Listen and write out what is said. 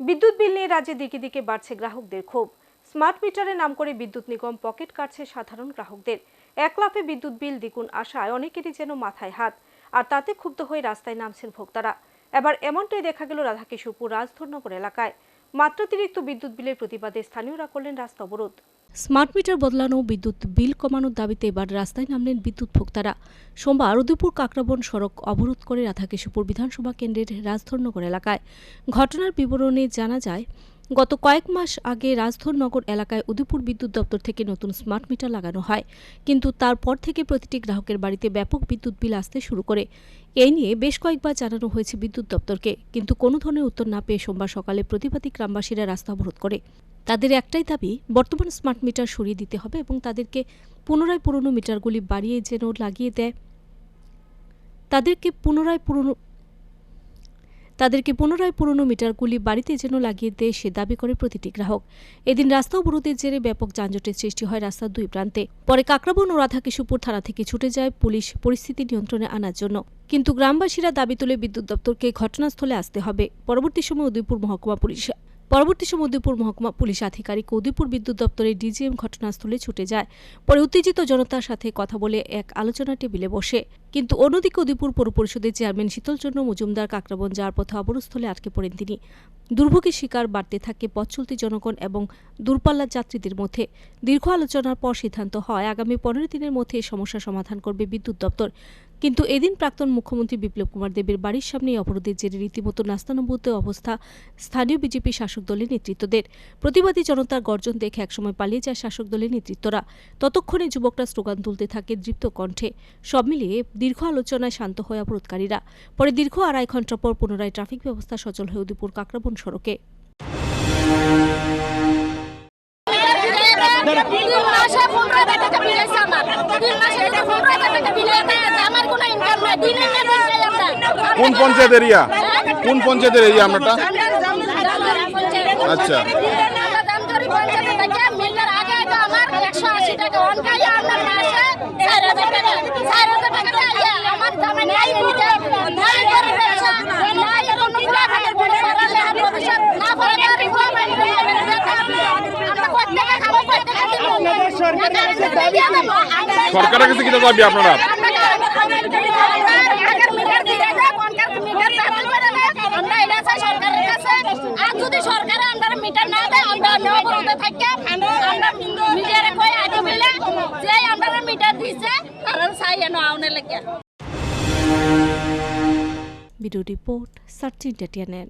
বিদ্যুৎ বিল নিয়ে রাজ্যে দিকে দিকে বাড়ছে গ্রাহকদের ক্ষোভ। স্মার্ট মিটারের নাম করে বিদ্যুৎ নিগম পকেট কাটছে সাধারণ গ্রাহকদের। এক লাফে বিদ্যুৎ বিল দ্বিগুণ আসায় অনেকেরই যেন মাথায় হাত, আর তাতে ক্ষুব্ধ হয়ে রাস্তায় নামছেন ভোক্তারা। এবার এমনটাই দেখা গেল রাধাকিশোরপুর রাজধর্নগর এলাকায়। মাত্রাতিরিক্ত বিদ্যুৎ বিলের প্রতিবাদে স্থানীয়রা করলেন রাস্তা অবরোধ। স্মার্ট মিটার বদলানো, বিদ্যুৎ বিল কমানোর দাবিতে এবার রাস্তায় নামলেন বিদ্যুৎ ভোক্তারা। সোমবার উদয়পুর কাকরাবন সড়ক অবরোধ করে রাধাকেশপুর বিধানসভা কেন্দ্রের রাজধরনগর এলাকায়। ঘটনার বিবরণে জানা যায় গত কয়েক মাস আগে রাজধরনগর এলাকায় উদয়পুর বিদ্যুৎ দপ্তর থেকে নতুন স্মার্ট মিটার লাগানো হয়। কিন্তু তারপর থেকে প্রতিটি গ্রাহকের বাড়িতে ব্যাপক বিদ্যুৎ বিল আসতে শুরু করে। এই নিয়ে বেশ কয়েকবার জানানো হয়েছে বিদ্যুৎ দপ্তরকে, কিন্তু কোনো ধরনের উত্তর না পেয়ে সোমবার সকালে প্রতিবাদী গ্রামবাসীরা রাস্তা অবরোধ করে। তাদের একটাই দাবি, বর্তমান স্মার্ট মিটার সরিয়ে দিতে হবে এবং তাদেরকে পুনরায় পুরনো মিটারগুলি বাড়িয়ে যেন লাগিয়ে দেয়। তাদেরকে পুনরায় পুরনো তাদেরকে পুনরায় পুরনো মিটারগুলি বাড়িতে যেন লাগিয়ে দেয় সে দাবি করে প্রতিটি গ্রাহক। এদিন রাস্তা অবরোধের জেরে ব্যাপক যানজটের সৃষ্টি হয় রাস্তার দুই প্রান্তে। পরে কাকরাবন ও রাধাকিশোরপুর থানা থেকে ছুটে যায় পুলিশ পরিস্থিতি নিয়ন্ত্রণে আনার জন্য। কিন্তু গ্রামবাসীরা দাবি তুলে বিদ্যুৎ দপ্তরকে ঘটনাস্থলে আসতে হবে। পরবর্তী সময় উদয়পুর মহকুমা পুলিশ পরবর্তী সময় উদয়পুর মহকুমা পুলিশ আধিকারিক উদয়পুর বিদ্যুৎ দপ্তরের ডিজিএম ঘটনাস্থলে ছুটে যায়। পরে উত্তেজিত জনতার সাথে কথা বলে এক আলোচনা টেবিলে বসে। কিন্তু অন্যদিকে উদয়পুর পৌর পরিষদের চেয়ারম্যান শীতলচন্দ্র মজুমদার কাকরাবন যাওয়ার পথে অবরস্থলে আটকে পড়েন তিনি। দুর্ভোগের শিকার বাড়তে থাকে পথ চলতি জনগণ এবং দূরপাল্লার যাত্রীদের মধ্যে। দীর্ঘ আলোচনার পর সিদ্ধান্ত হয়, আগামী পনেরো দিনের মধ্যে সমস্যা সমাধান করবে বিদ্যুৎ দপ্তর। কিন্তু এদিন প্রাক্তন মুখ্যমন্ত্রী বিপ্লব কুমার দেবের বাড়ির সামনে অবরোধের জেরে রীতিমতো নাস্তানুভূত অবস্থা স্থানীয় বিজেপি শাসক দলের নেতৃত্বদের। প্রতিবাদী জনতার গর্জন দেখে একসময় পালিয়ে যায় শাসক দলের নেতৃত্বরা। ততক্ষণে যুবকরা স্লোগান তুলতে থাকে দৃপ্ত কণ্ঠে। সব মিলিয়ে দীর্ঘ আলোচনায় শান্ত হয় অবরোধকারীরা। পরে দীর্ঘ আড়াই ঘণ্টা পর পুনরায় ট্রাফিক ব্যবস্থা সচল হয়ে উদয়পুর কাকরাবন সড়কে। তিন মাসে পনেরো হাজার টাকা বিল আছে আমার। তিন মাসে পনেরো হাজার টাকা বিল আছে আমার কোনো ইনকাম নাই দিনে বেতন পাই আমরা। কোন পঞ্চায়েত এরিয়া কোন পঞ্চায়েতের এরিয়া আপনারটা আচ্ছা। আমরা দামদারি পঞ্চায়েতে থেকে মিটার আগে আগে আমার একশো আশি টাকা অনকাই আমার মাসে চার হাজার টাকা চার হাজার টাকা দিয়ে আমার দামে নাই মিটার নাই করে পেয়েছে নাই কোনো প্রাইভেটের কোনো সরকারি আর ভবিষ্যৎ না করে তার আমরা কত টাকা খাব কত টাকা দিব সরকারের কাছে কি দাবি আপনারা? আর যদি সরকার আমরা মিটার না দেয় আমরা অবরোধে থাকি আমরা মিডিয়ারে কই আগে বললে যে আমরা মিটার দিছে কারণ চাই এনো আউনে লেগে ভিডিও রিপোর্ট সার্চ ইন্টারটেনমেন্ট